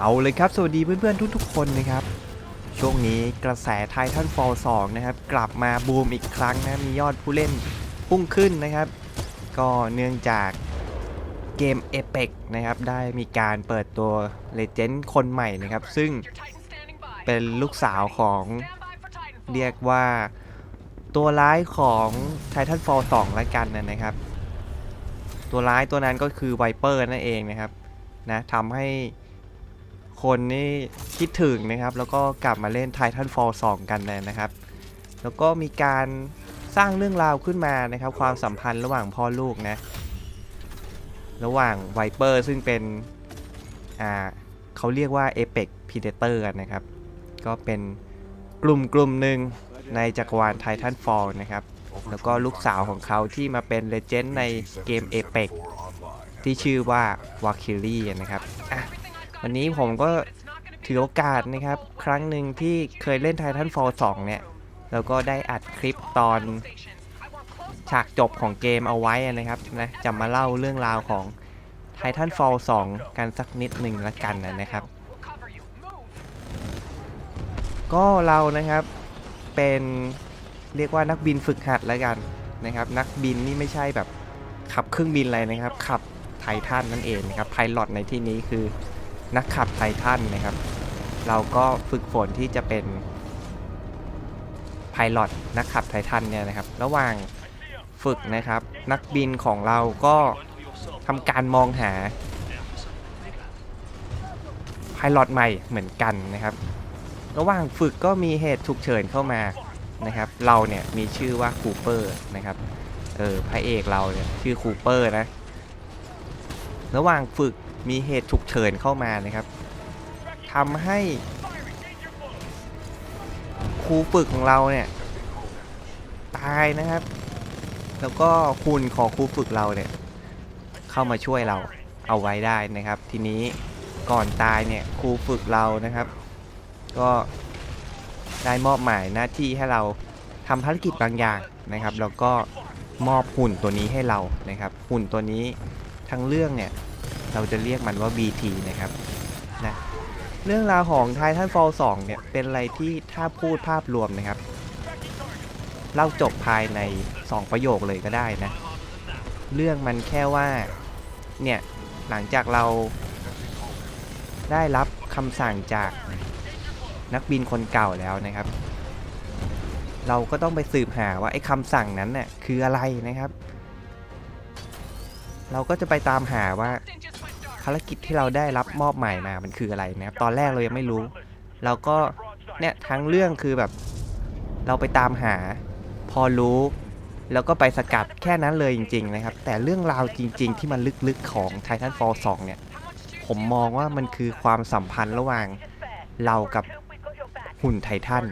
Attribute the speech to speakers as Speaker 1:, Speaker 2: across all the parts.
Speaker 1: เอาเลยครับ สวัสดีเพื่อนๆทุกๆ คนนะครับ ช่วงนี้กระแสไททันฟอล2นะครับ กลับมาบูมอีกครั้งนะ มียอดผู้เล่นพุ่งขึ้นนะครับ ก็เนื่องจากเกม Apex นะครับ ได้มีการเปิดตัวเลเจนด์คนใหม่นะครับ ซึ่งเป็นลูกสาวของเรียกว่าตัวร้ายของ Titanfall 2ละกันนะครับ ตัวร้ายตัวนั้นก็คือไวเปอร์นั่นเองนะครับนะทำให้ คนนี่คิดถึงนะครับ แล้วก็กลับมาเล่น Titanfall 2 กันเลยนะครับ แล้วก็มีการสร้างเรื่องราวขึ้นมานะครับ ความสัมพันธ์ระหว่างพ่อลูกนะ ระหว่างไวเปอร์ซึ่งเป็น อ่าเขาเรียกว่า Apex Predator กันนะครับ ก็เป็นกลุ่มกลุ่มหนึ่งในจักรวาล Titanfall นะครับ แล้วก็ลูกสาวของเขาที่มาเป็นเลเจนด์ในเกม Apex ที่ชื่อว่าวาคิลี่นะครับ วันนี้ผมก็ถือโอกาสนะครับ ครั้งหนึ่งที่เคยเล่น Titanfall 2เนี่ย แล้วก็ได้อัดคลิปตอนฉากจบของเกมเอาไว้นะครับนะจะมาเล่าเรื่องราวของ Titanfall 2 กันสักนิดหนึ่งละกันนะครับ ก็เรานะครับเป็นเรียกว่านักบินฝึกหัดแล้วกันนะครับ นักบินนี่ไม่ใช่แบบขับเครื่องบินอะไรนะครับ ขับไททันนั่นเองนะครับไพลอตในที่นี้คือ นักขับไททันนะครับ เราก็ฝึกฝนที่จะเป็นไพลอตนักขับไททันเนี่ยนะครับ ระหว่างฝึกนะครับ นักบินของเราก็ทำการมองหาไพลอตใหม่เหมือนกันนะครับ ระหว่างฝึกก็มีเหตุฉุกเฉินเข้ามานะครับ เราเนี่ยมีชื่อว่าคูเปอร์นะครับ เออพระเอกเราเนี่ยชื่อคูเปอร์นะ ระหว่างฝึก มีเหตุฉุกเฉินเข้ามานะครับทำให้ครูฝึกของเราเนี่ย ตายนะครับ แล้วก็คุณของครูฝึกเราเนี่ย เข้ามาช่วยเราเอาไว้ได้นะครับ ทีนี้ก่อนตายเนี่ยครูฝึกเรานะครับ ก็ได้มอบหมายหน้าที่ให้เราทำภารกิจบางอย่างนะครับ แล้วก็มอบหุ่นตัวนี้ให้เรานะครับ หุ่นตัวนี้ทั้งเรื่องเนี่ย เราจะเรียกมันว่า BT นะครับนะเรื่องราวของ Titanfall 2เนี่ย เป็นอะไรที่ถ้าพูดภาพรวมนะครับ เล่าจบภายใน 2 ประโยคเลยก็ได้นะ เรื่องมันแค่ว่า เนี่ย หลังจากเราได้รับคำสั่งจากนักบินคนเก่าแล้วนะครับ เราก็ต้องไปสืบหาว่าไอ้คำสั่งนั้นน่ะคืออะไรนะครับ เราก็จะไปตามหาว่าารกิจที่เราได้รับมอบหมายมา มันคืออะไรนะครับ ตอนแรกเรายังไม่รู้ เราก็เนี่ยทั้งเรื่องคือแบบเราไปตามหา พอรู้ แล้วก็ไปสกัดแค่นั้นเลยจริง ๆ นะครับ แต่เรื่องราวจริง ๆ ที่มันลึกๆของ Titanfall 2 เนี่ย ผมมองว่ามันคือความสัมพันธ์ระหว่างเรากับหุ่นไททัน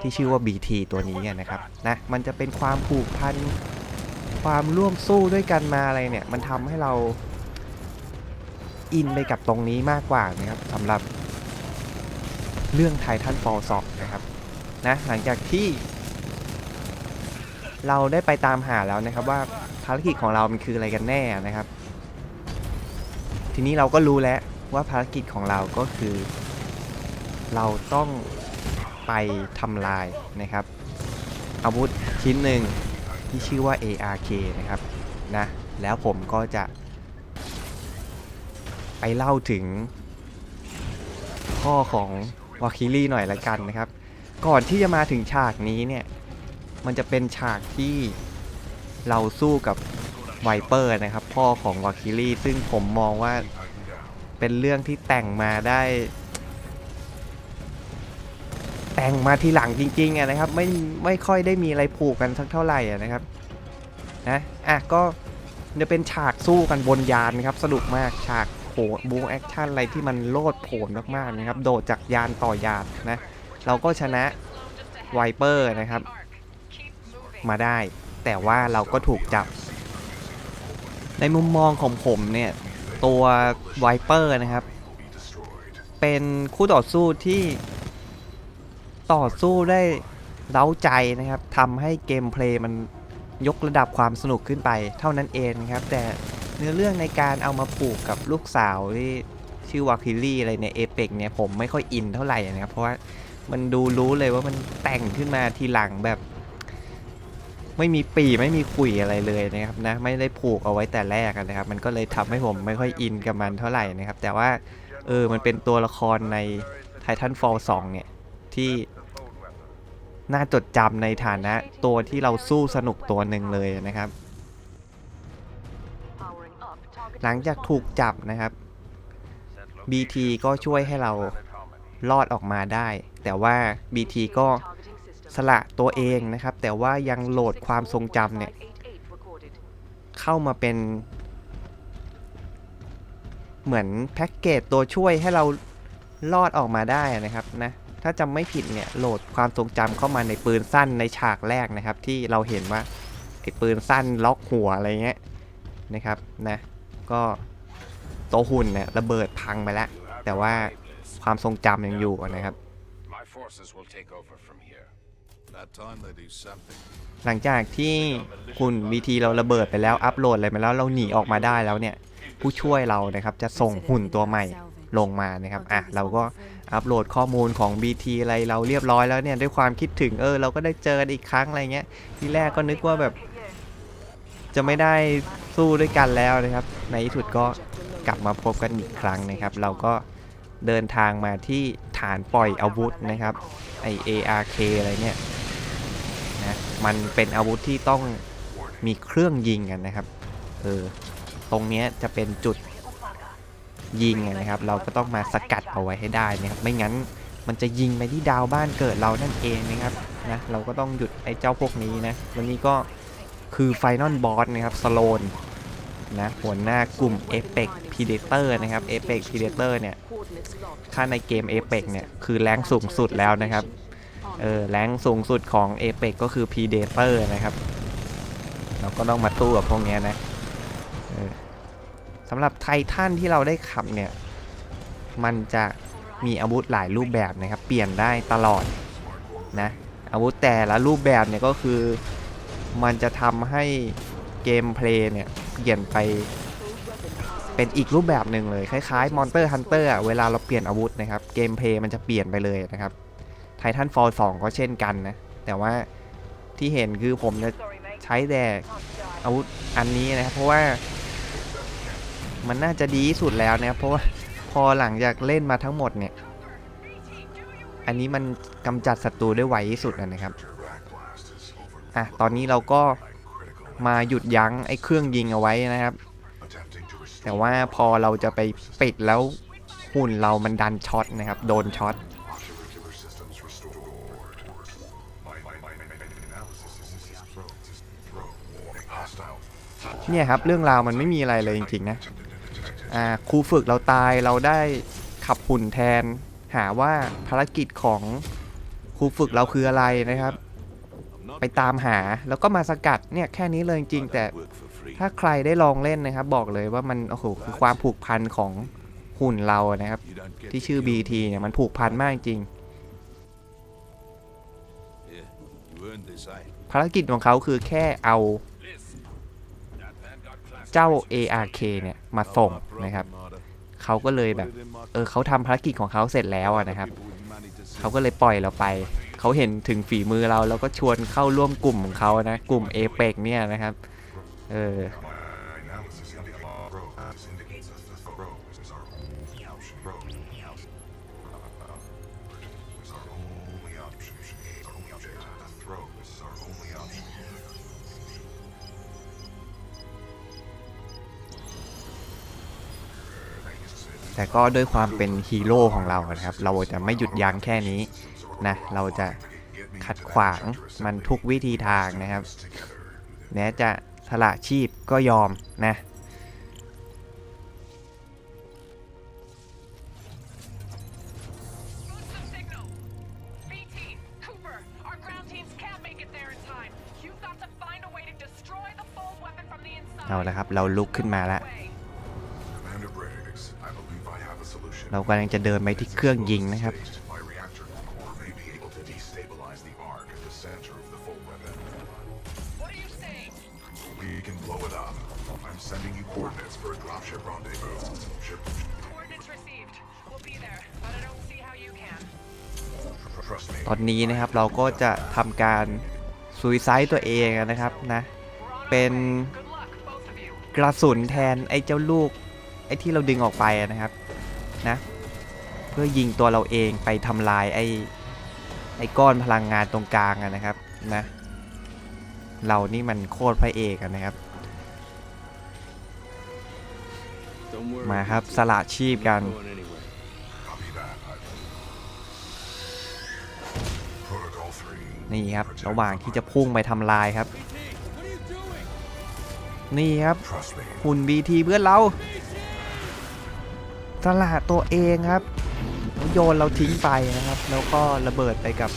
Speaker 1: ที่ชื่อว่า BT ตัวนี้นะครับนะมันจะเป็นความผูกพันความร่วมสู้ด้วยกันมาอะไรเนี่ย มันทำให้เรา อินไปกับตรงนี้มากกว่านะครับสำหรับเรื่องไททันฟอลสองนะครับนะหลังจากที่ เราได้ไปตามหาแล้วนะครับว่าภารกิจของเรามันคืออะไรกันแน่นะครับ ทีนี้เราก็รู้แล้วว่าภารกิจของเราก็คือ เราต้องไปทำลายนะครับ อาวุธชิ้นหนึ่งที่ชื่อว่า ARK นะครับนะแล้วผมก็จะ ไปเล่าถึงพ่อของวาคิลี่หน่อยละกันนะครับ ก่อนที่จะมาถึงฉากนี้เนี่ย มันจะเป็นฉากที่เราสู้กับไวเปอร์นะครับ พ่อของวาคิลี่ซึ่งผมมองว่าเป็นเรื่องที่แต่งมาได้ แต่งมาทีหลังจริงๆนะครับ ไม่ไม่ค่อยได้มีอะไรผูกกันสักเท่าไหร่นะครับนะอะก็จะเป็นฉากสู้กันบนยานนะครับสนุกมากฉาก โผบูแอคชั่นอะไรที่มันโลดโผนมากๆนะครับ โดดจากยานต่อยานนะ เราก็ชนะไวเปอร์นะครับ มาได้ แต่ว่าเราก็ถูกจับ ในมุมมองของผมเนี่ย ตัวไวเปอร์นะครับ เป็นคู่ต่อสู้ที่ต่อสู้ได้เร้าใจนะครับทำให้เกมเพลย์มันยกระดับความสนุกขึ้นไปเท่านั้นเองนะครับ แต่ เนื้อเรื่องในการเอามาผูกกับลูกสาวที่ชื่อวาคิลี่อะไรเนี่ยเอเปกเนี่ยผมไม่ค่อยอินเท่าไหร่นะครับเพราะว่ามันดูรู้เลยว่ามันแต่งขึ้นมาทีหลังแบบ ไม่มีปีไม่มีขุยอะไรเลยนะครับนะไม่ได้ผูกเอาไว้แต่แรกนะครับ มันก็เลยทำให้ผมไม่ค่อยอินกับมันเท่าไหร่นะครับ แต่ว่าเออมันเป็นตัวละครใน Titanfall 2เนี่ยที่น่าจดจำในฐานะตัวที่เราสู้สนุกตัวหนึ่งเลยนะครับ หลังจากถูกจับนะครับ BT ก็ช่วยให้เรารอดออกมาได้ แต่ว่า BT ก็สละตัวเองนะครับ แต่ว่ายังโหลดความทรงจำเนี่ย เข้ามาเป็น เหมือนแพ็กเกจตัวช่วยให้เรารอดออกมาได้นะครับนะถ้าจำไม่ผิดเนี่ยโหลดความทรงจำเข้ามาในปืนสั้นในฉากแรกนะครับ ที่เราเห็นว่าไอ้ปืนสั้นล็อกหัวอะไรเงี้ยนะครับนะ ก็ตัวหุ่นเนี่ยระเบิดพังไปแล้ว แต่ว่าความทรงจำยังอยู่นะครับ
Speaker 2: My forces will take over from here.
Speaker 3: That time they do something.
Speaker 1: หลังจากที่หุ่น BT เราระเบิดไปแล้วอัปโหลดอะไรมาแล้วเราหนีออกมาได้แล้วเนี่ยผู้ช่วยเรานะครับจะส่งหุ่นตัวใหม่ลงมานะครับ อะ เราก็อัปโหลดข้อมูลของ BT อะไรเราเรียบร้อยแล้วเนี่ย ด้วยความคิดถึง เออ เราก็ได้เจอกันอีกครั้งอะไรเงี้ย ทีแรกก็นึกว่าแบบ จะไม่ได้สู้ด้วยกันแล้วนะครับ ในที่สุดก็กลับมาพบกันอีกครั้งนะครับ เราก็เดินทางมาที่ฐานปล่อยอาวุธนะครับไอ ARK อะไรเนี่ยนะมันเป็นอาวุธที่ต้องมีเครื่องยิงกันนะครับเออตรงนี้จะเป็นจุดยิงนะครับ เราก็ต้องมาสกัดเอาไว้ให้ได้นะครับ ไม่งั้นมันจะยิงไปที่ดาวบ้านเกิดเรานั่นเองนะครับนะเราก็ต้องหยุดไอ้เจ้าพวกนี้นะวันนี้ก็ คือไฟนอลบอสนะครับสโลนนะหัวหน้ากลุ่ม Apex Predator นะครับ Apex Predator เนี่ยถ้าในเกม Apex เนี่ยคือแรงสูงสุดแล้วนะครับเออแรงสูงสุดของ Apex ก็คือ Predator นะครับ เราก็ต้องมาตู้กับพวกนี้นะออสำหรับไททันที่เราได้ขับเนี่ย มันจะมีอาวุธหลายรูปแบบนะครับ เปลี่ยนได้ตลอดนะอาวุธแต่ละรูปแบบเนี่ยก็คือ มันจะทำให้เกมเพลย์เนี่ยเปลี่ยนไปเป็นอีกรูปแบบหนึ่งเลย คล้ายๆ Monster Hunter อะเวลาเราเปลี่ยนอาวุธนะครับ เกมเพลย์มันจะเปลี่ยนไปเลยนะครับ Titanfall 2 ก็เช่นกันนะ แต่ว่าที่เห็นคือผมจะใช้แต่อาวุธอันนี้นะครับ เพราะว่ามันน่าจะดีสุดแล้วนะครับเพราะว่าพอหลังจากเล่นมาทั้งหมดเนี่ย อันนี้มันกำจัดศัตรูได้ไวที่สุดนะครับ อะตอนนี้เราก็มาหยุดยั้งไอ้เครื่องยิงเอาไว้นะครับ แต่ว่าพอเราจะไปปิดแล้วหุ่นเรามันดันช็อตนะครับ โดนช็อตเนี่ยครับ เรื่องราวมันไม่มีอะไรเลยจริงๆนะอ่าครูฝึกเราตายเราได้ขับหุ่นแทน หาว่าภารกิจของครูฝึกเราคืออะไรนะครับ ไปตามหา แล้วก็มาสกัดเนี่ยแค่นี้เลยจริงๆแต่
Speaker 3: work for free.
Speaker 1: ถ้าใครได้ลองเล่นนะครับ บอกเลยว่ามันโอ้โหคือความผูกพันของหุ่นเรานะครับ
Speaker 3: You don't get
Speaker 1: ที่ชื่อ BT เนี่ยมันผูกพันมากจริง
Speaker 3: Yeah, you earned this, eh?
Speaker 1: ภารกิจของเขาคือแค่เอา
Speaker 2: That Vanguard class
Speaker 1: เจ้า ARK เนี่ยมาส่ง
Speaker 3: Not my problem,
Speaker 1: นะครับ
Speaker 3: Marta.
Speaker 1: เขาก็เลยแบบ
Speaker 3: Put it in my
Speaker 1: เออเขาทำภารกิจของเขาเสร็จแล้วอะนะครับ
Speaker 3: people with money to
Speaker 1: เขา
Speaker 3: see.
Speaker 1: ก็เลยปล่อยเราไป เขาเห็นถึงฝีมือเราแล้วก็ชวนเข้าร่วมกลุ่มของเขานะ กลุ่มเอเปกเนี่ยนะครับ เออแต่ก็ด้วยความเป็นฮีโร่ของเรานะครับ เราจะไม่หยุดยั้งแค่นี้ นะเราจะขัดขวางมันทุกวิธีทางนะครับแม้จะสละชีพก็ยอมนะเอาละครับ เราลุกขึ้นมาแล้ว เรากำลังจะเดินไปที่เครื่องยิงนะครับ
Speaker 4: neutralize the arc at the center of the full weapon.
Speaker 5: What are you saying?
Speaker 4: We can blow it up. I'm sending you coordinates for a dropship rendezvous. Ship.
Speaker 5: Coordinates received. We'll be there, but I don't see how you can.
Speaker 4: Tr- Trust me.
Speaker 1: ตอนนี้นะครับเราก็จะทำการซูซายตัวเองนะครับนะ
Speaker 5: We're on our
Speaker 1: เป็น
Speaker 5: way. Good luck, both of you.
Speaker 1: กระสุนแทนไอ้เจ้าลูกไอ้ที่เราดึงออกไปนะครับนะ เพื่อยิงตัวเราเองไปทำลายไอ้ ไอ้ก้อนพลังงานตรงกลางนะครับนะเรานี่มันโคตรพระเอกนะครับ มาครับสละชีพกัน นี่ครับ ระหว่างที่จะพุ่งไปทำลายครับ นี่ครับ หุ่น BT เพื่อนเรา สละตัวเองครับ โยนเราทิ้งไปนะครับ แล้วก็ระเบิดไปกับ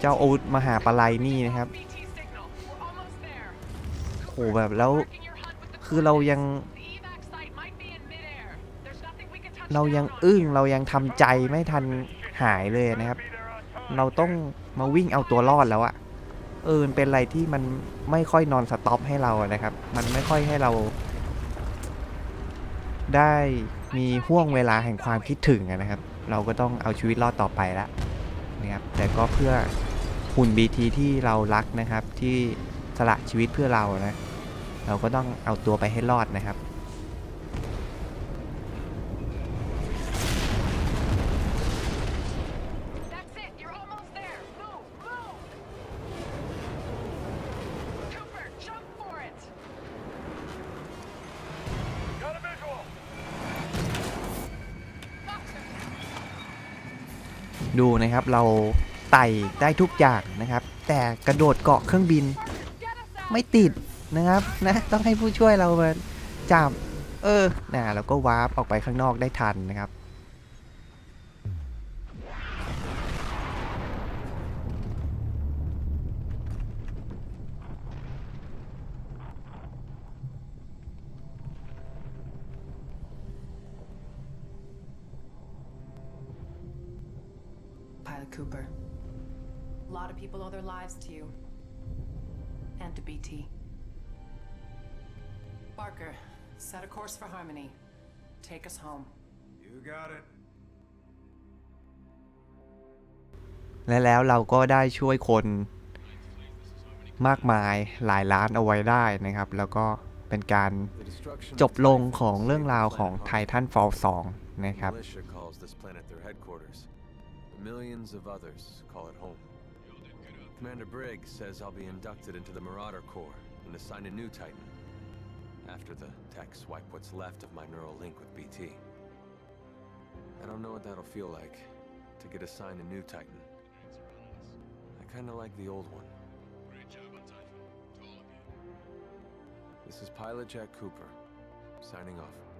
Speaker 1: เจ้าอาวุธมหาปลัยนี่นะครับโหแบบแล้วคือเรายัง เรายังอึ้งเรายังทำใจไม่ทันหายเลยนะครับ เราต้องมาวิ่งเอาตัวรอดแล้วอะเออเป็นอะไรที่มันไม่ค่อยนอนสต็อปให้เรานะครับ มันไม่ค่อยให้เราได้ มีห่วงเวลาแห่งความคิดถึงนะครับ เราก็ต้องเอาชีวิตรอดต่อไปแล้วนะครับแต่ก็เพื่อหุ่น BT ที่เรารักนะครับที่สละชีวิตเพื่อเรานะ เราก็ต้องเอาตัวไปให้รอดนะครับ ดูนะครับเราไต่ได้ทุกอย่างนะครับ แต่กระโดดเกาะเครื่องบิน ไม่ติดนะครับนะต้องให้ผู้ช่วยเรามาจับเออนะเราก็วาร์ปออกไปข้างนอกได้ทันนะครับ
Speaker 6: set a course for Harmony. Take us home.
Speaker 4: You got it.
Speaker 1: และแล้วเราก็ได้ช่วยคนมากมายหลายล้านเอาไว้ได้นะครับ แล้วก็เป็นการ
Speaker 3: The destruction
Speaker 1: จ
Speaker 3: of
Speaker 1: บลง
Speaker 3: Titanfall
Speaker 1: ของเรื่องราวของ
Speaker 3: planet
Speaker 1: Titanfall 2
Speaker 3: Harmony.
Speaker 1: นะครับ
Speaker 3: Militia calls this planet their headquarters. But millions of others call it home. Commander Briggs says I'll be inducted into the Marauder Corps and assigned a new Titan. After the techs wipe what's left of my neural link with BT. I don't know what that'll feel like to get assigned a new Titan. I kinda like the old one.
Speaker 2: Great job on Titan. To all of you.
Speaker 3: This is Pilot Jack Cooper, signing off.